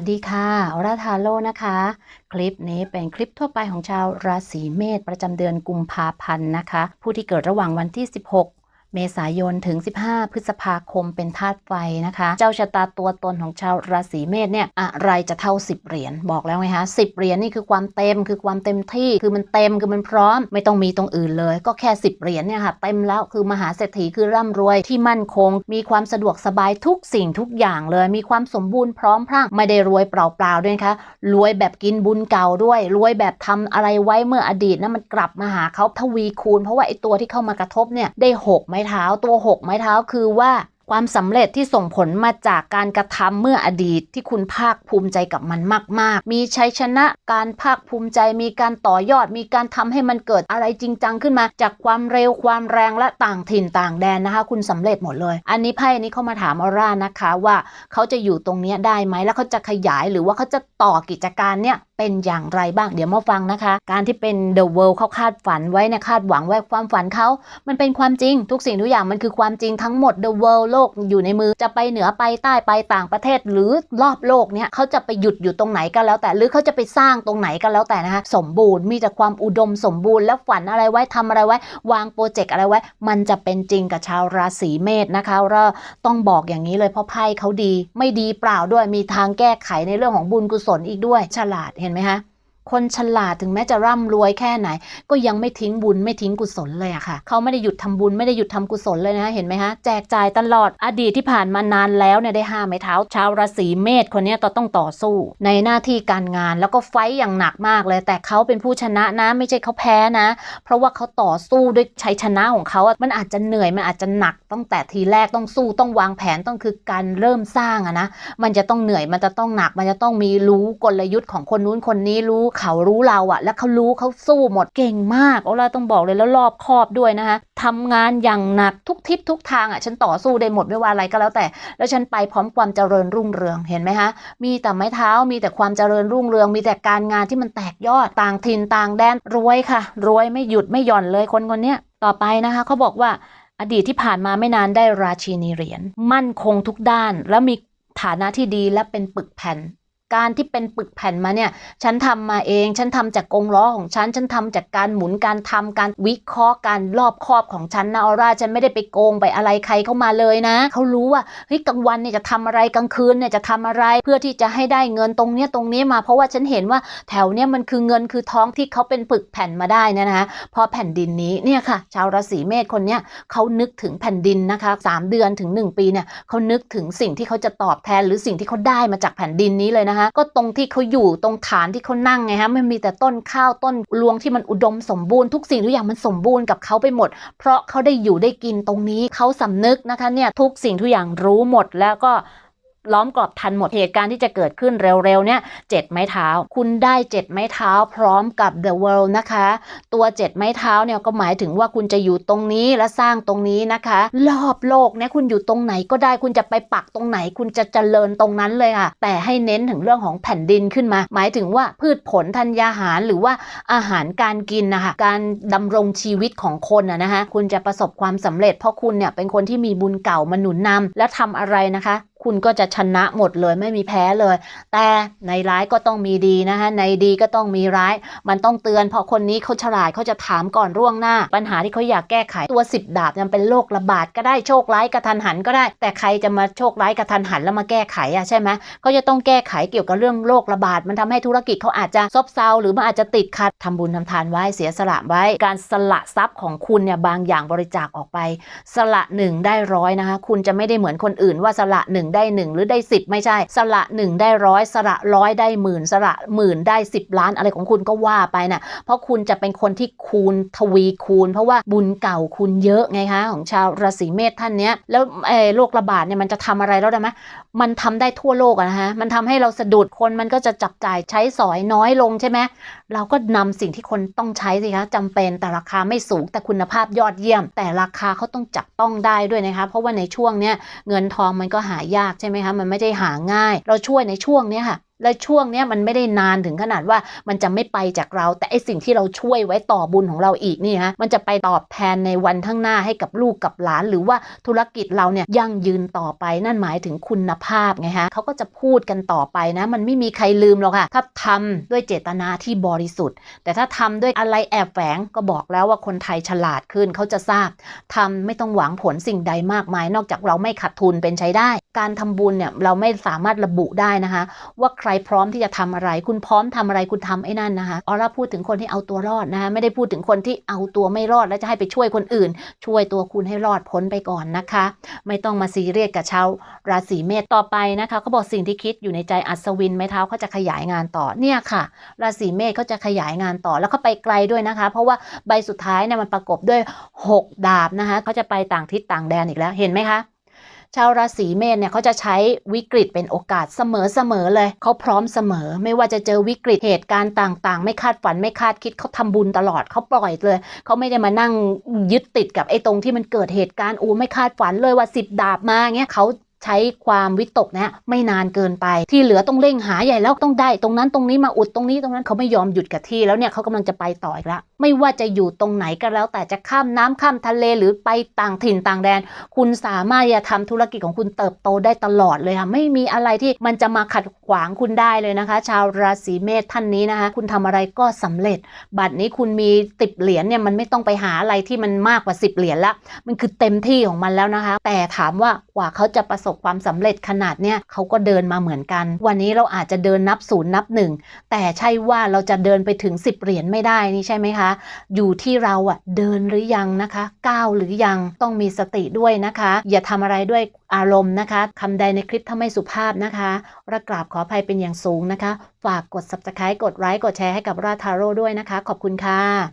วัสดีค่ะออราทาโร่นะคะ คลิปนี้เป็นคลิปทั่วไปของชาวราศีเมษประจำเดือนกุมภาพันธ์นะคะ ผู้ที่เกิดระหว่างวันที่ 16 เมษายนถึง 15 พฤษภาคมเป็นธาตุไฟนะคะ เจ้าชะตาตัวตนของชาวราศีเมษเนี่ยอะไรจะเท่า 10 เหรียญบอกแล้วไงคะ10เหรียญนี่คือความเต็มคือความเต็มที่คือมันเต็มคือมันพร้อม ไม่ต้องมีตรงอื่นเลย ก็แค่ 10 เหรียญเนี่ยค่ะเต็มแล้วคือมหาเศรษฐีคือร่ำรวยที่มั่นคง มีความสะดวกสบายทุกสิ่งทุกอย่างเลย มีความสมบูรณ์พร้อมพรั่งไม่ได้รวยเปล่าๆด้วยนะคะรวยแบบกินบุญเก่าด้วยรวยแบบทำอะไรไว้เมื่ออดีตนะมันกลับมาหาเขาทวีคูณ เพราะว่าไอ้ตัวที่เข้ามากระทบเนี่ยได้หกไม้เท้าตัวหกไม้เท้าคือว่า ความสำเร็จที่ส่งผลมาจากการกระทำเมื่ออดีตที่คุณภาคภูมิใจกับมันมาก ๆ มีชัยชนะการภาคภูมิใจ มีการต่อยอด มีการทำให้มันเกิดอะไรจริงจังขึ้นมา จากความเร็วความแรงและต่างถิ่นต่างแดนนะคะ คุณสำเร็จหมดเลย อันนี้ไพ่นี้เขามาถามออร่านะคะว่าเขาจะอยู่ตรงนี้ได้ไหมแล้วเขาจะขยายหรือว่าเขาจะต่อกิจการเนี่ยเป็นอย่างไรบ้างเดี๋ยวมาฟังนะคะ การที่เป็น The World เขาคาดฝันไว้นะคาดหวังไว้ความฝันเขามันเป็นความจริง ทุกสิ่งทุกอย่างมันคือความจริงทั้งหมด The World โลกอยู่ในมือจะไปเหนือไปใต้ไปต่างประเทศ หรือรอบโลกเนี่ยเขาจะไปหยุดอยู่ตรงไหนก็แล้วแต่ หรือเขาจะไปสร้างตรงไหนก็แล้วแต่นะคะสมบูรณ์มีแต่ความอุดมสมบูรณ์แล้วฝันอะไรไว้ทำอะไรไว้ วางโปรเจกต์อะไรไว้ มันจะเป็นจริงกับชาวราศีเมษนะคะเราต้องบอกอย่างนี้เลยเพราะไพ่เขาดี ไม่ดีเปล่าด้วยมีทางแก้ไขในเรื่องของบุญกุศลอีกด้วย ฉลาดเห็นไหมคะ คนฉลาดถึงแม้จะร่ำรวยแค่ไหน ก็ยังไม่ทิ้งบุญไม่ทิ้งกุศลเลยอะค่ะ เขาไม่ได้หยุดทำบุญไม่ได้หยุดทำกุศลเลยนะเห็นไหมคะแจกจ่ายตลอดอดีตที่ผ่านมานานแล้วเนี่ยได้ห้าไม้เท้า ชาวราศีเมษคนนี้ต้องต่อสู้ ในหน้าที่การงานแล้วก็ไฟอย่างหนักมากเลย แต่เขาเป็นผู้ชนะนะไม่ใช่เขาแพ้นะ เพราะว่าเขาต่อสู้ด้วยชัยชนะของเขาอะมันอาจจะเหนื่อยมันอาจจะหนักตั้งแต่ทีแรกต้องสู้ต้องวางแผนต้องคือการเริ่มสร้างอะนะมันจะต้องเหนื่อยมันจะต้องหนัก มันจะต้องมีรู้กลยุทธ์ของคนนู้นคนนี้รู้เขารู้เราอะแล้วเขารู้เขาสู้หมดเก่งมากโอลาต้องบอกเลยแล้วรอบคอบด้วยนะคะทำงานอย่างหนักทุกทิศทุกทางอะฉันต่อสู้ได้หมดไม่ว่าอะไรก็แล้วแต่ แล้วฉันไปพร้อมความเจริญรุ่งเรืองเห็นไหมคะมีแต่ไม้เท้ามีแต่ความเจริญรุ่งเรือง มีแต่การงานที่มันแตกยอดต่างถิ่นต่างแดนรวยค่ะ รวยไม่หยุดไม่หย่อนเลยคนคนนี้ต่อไปนะคะเขาบอกว่า อดีตที่ผ่านมาไม่นานได้ราชินีเหรียญมั่นคงทุกด้าน และมีฐานะที่ดีและเป็นปึกแผ่น การที่เป็นปึกแผ่นมาเนี่ย ฉันทำมาเอง ฉันทำจากกงล้อของฉัน ฉันทำจากการหมุน การทำการวิเคราะห์ การรอบครอบของฉันนะออร่า ฉันไม่ได้ไปโกงไปอะไรใครเข้ามาเลยนะ เขารู้ว่า เฮ้ย กลางวันเนี่ยจะทำอะไร กลางคืนเนี่ยจะทำอะไร เพื่อที่จะให้ได้เงินตรงเนี้ยตรงนี้มา เพราะว่าฉันเห็นว่าแถวเนี้ยมันคือเงินคือท้องที่เขาเป็นปึกแผ่นมาได้นะนะพอแผ่นดินนี้ เนี่ยค่ะ ชาวราศีเมษคนเนี้ยเขานึกถึงแผ่นดินนะคะสามเดือนถึง 1 ปีเนี่ยเขานึกถึงสิ่งที่เขาจะตอบแทนหรือสิ่งที่เขาได้มาจากแผ่นดินนี้เลยนะคะก็ตรงที่เขาอยู่ตรงฐานที่เขานั่งไงฮะมันมีแต่ต้นข้าวต้นรวงที่มันอุดมสมบูรณ์ทุกสิ่งทุกอย่างมันสมบูรณ์กับเขาไปหมด เพราะเขาได้อยู่ได้กินตรงนี้เขาสำนึกนะคะเนี่ยทุกสิ่งทุกอย่างรู้หมดแล้วก็ ล้อมกรอบทันหมดเหตุการณ์ที่จะเกิดขึ้นเร็วๆเนี่ยเจ็ดไม้เท้า คุณได้เจ็ดไม้เท้าพร้อมกับ The World นะคะ ตัวเจ็ดไม้เท้าเนี่ยก็หมายถึงว่าคุณจะอยู่ตรงนี้และสร้างตรงนี้นะคะ รอบโลกเนี่ยคุณอยู่ตรงไหนก็ได้คุณจะไปปักตรงไหน คุณจะเจริญตรงนั้นเลยค่ะ แต่ให้เน้นถึงเรื่องของแผ่นดินขึ้นมา หมายถึงว่าพืชผลธัญญาหารหรือว่าอาหารการกินนะคะการดำรงชีวิตของคนนะคะคุณจะประสบความสำเร็จเพราะคุณเนี่ยเป็นคนที่มีบุญเก่ามาหนุนนำและทำอะไรนะคะ คุณก็จะชนะหมดเลยไม่มีแพ้เลย แต่ในร้ายก็ต้องมีดีนะคะในดีก็ต้องมีร้าย มันต้องเตือน เพราะคนนี้เขาฉลาดเขาจะถามก่อนร่วงหน้า ปัญหาที่เขาอยากแก้ไขตัวสิบดาบมันเป็นโรคระบาดก็ได้โชคร้ายกระทันหันก็ได้ แต่ใครจะมาโชคร้ายกระทันหันแล้วมาแก้ไขอะใช่ไหมเขาจะต้องแก้ไขเกี่ยวกับเรื่องโรคระบาดมันทำให้ธุรกิจเขาอาจจะซบเซาหรือมันอาจจะติดขัดทำบุญทำทานไว้เสียสละไว้ การสละทรัพย์ของคุณเนี่ยบางอย่างบริจาคออกไป สละหนึ่งได้ร้อยนะคะคุณจะไม่ได้เหมือนคนอื่นว่าสละหนึ่งได้หนึ่งหรือได้สิบไม่ใช่ สละหนึ่งได้ร้อยสละร้อยได้หมื่นสละหมื่นได้สิบล้านอะไรของคุณก็ว่าไปนะ่ะเพราะคุณจะเป็นคนที่คูณทวีคูณ เพราะว่าบุญเก่าคุณเยอะไงคะของชาวราศีเมษท่านเนี้ยแล้วโรคระบาดเนี่ยมันจะทำอะไรแล้วได้ไหมมันทำได้ทั่วโลกนะฮะมันทำให้เราสะดุดคนมันก็จะจับจ่ายใช้สอยน้อยลงใช่ไหมเราก็นำสิ่งที่คนต้องใช้สิคะจำเป็นแต่ราคาไม่สูงแต่คุณภาพยอดเยี่ยม แต่ราคาเขาต้องจับต้องได้ด้วยนะคะเพราะว่าในช่วงเนี้ยเงินทองมันก็หายากใช่ไหมคะมันไม่ได้หาง่าย เราช่วยในช่วงนี้ค่ะ และช่วงเนี้ยมันไม่ได้นานถึงขนาดว่ามันจะไม่ไปจากเรา แต่ไอสิ่งที่เราช่วยไว้ต่อบุญของเราอีกนี่ฮะมันจะไปตอบแทนในวันข้างหน้าให้กับลูกกับหลาน หรือว่าธุรกิจเราเนี่ยยั่งยืนต่อไปนั่นหมายถึงคุณภาพไงฮะเขาก็จะพูดกันต่อไปนะ มันไม่มีใครลืมหรอกค่ะถ้าทำด้วยเจตนาที่บริสุทธิ์ แต่ถ้าทำด้วยอะไรแอบแฝงก็บอกแล้วว่าคนไทยฉลาดขึ้นเขาจะทราบทำไม่ต้องหวังผลสิ่งใดมากมาย นอกจากเราไม่ขาดทุนเป็นใช้ได้ การทำบุญเนี่ยเราไม่สามารถระบุได้นะคะ ว่าใครพร้อมที่จะทำอะไร คุณพร้อมทำอะไรคุณทำไอ้นั่นนะคะออร่าพูดถึงคนที่เอาตัวรอดนะคะไม่ได้พูดถึงคนที่เอาตัวไม่รอดแล้วจะให้ไปช่วยคนอื่น ช่วยตัวคุณให้รอดพ้นไปก่อนนะคะ ไม่ต้องมาซีเรียสกับชาวราศีเมษต่อไปนะคะเขาบอกสิ่งที่คิดอยู่ในใจอัศวินไม้เท้าเขาจะขยายงานต่อเนี่ยค่ะ ราศีเมษเขาจะขยายงานต่อแล้วเขาไปไกลด้วยนะคะ เพราะว่าใบสุดท้ายเนี่ยมันประกบด้วย 6 ดาบนะคะเขาจะไปต่างทิศต่างแดนอีกแล้วเห็นไหมคะ ชาวราศีเมษเนี่ยเขาจะใช้วิกฤตเป็นโอกาสเสมอเสมอเลยเขาพร้อมเสมอ ไม่ว่าจะเจอวิกฤตเหตุการณ์ต่างๆ ไม่คาดฝันไม่คาดคิดเขาทำบุญตลอดเขาปล่อยเลยเขาไม่ได้มานั่งยึดติดกับไอ้ตรงที่มันเกิดเหตุการณ์อูไม่คาดฝันเลยว่าสิบดาบมาเงี้ยเขาใช้ความวิตกนะไม่นานเกินไป ที่เหลือต้องเร่งหาใหญ่แล้วต้องได้ ตรงนั้นตรงนี้มาอุดตรงนี้ตรงนั้นเขาไม่ยอมหยุดกับที่แล้วเนี่ยเขากำลังจะไปต่ออีกแล้ว ไม่ว่าจะอยู่ตรงไหนก็แล้ว แต่จะข้ามน้ำข้ามทะเลหรือไปต่างถิ่นต่างแดน คุณสามารถจะทำธุรกิจของคุณเติบโตได้ตลอดเลยค่ะไม่มีอะไรที่มันจะมาขัดขวางคุณได้เลยนะคะ ชาวราศีเมษท่านนี้นะคะ คุณทำอะไรก็สำเร็จ บัตรนี้คุณมีติบเหรียญเนี่ยมันไม่ต้องไปหาอะไรที่มันมากกว่า 10 เหรียญละมันคือเต็มที่ของมันแล้วนะคะ แต่ถามว่ากว่าเขาจะประสบความสำเร็จขนาดเนี้ยเขาก็เดินมาเหมือนกัน วันนี้เราอาจจะเดินนับศูนย์นับหนึ่งแต่ใช่ว่าเราจะเดินไปถึง 10 เหรียญไม่ได้นี่ใช่ไหมคะอยู่ที่เราอะเดินหรือยังนะคะก้าวหรือยังต้องมีสติด้วยนะคะ อย่าทำอะไรด้วยอารมณ์นะคะคำใดในคลิปถ้าไม่สุภาพนะคะระกราบขออภัยเป็นอย่างสูงนะคะ ฝากกด subscribe กดไลค์กดแชร์ให้กับราทาโร่ด้วยนะคะ ขอบคุณค่ะ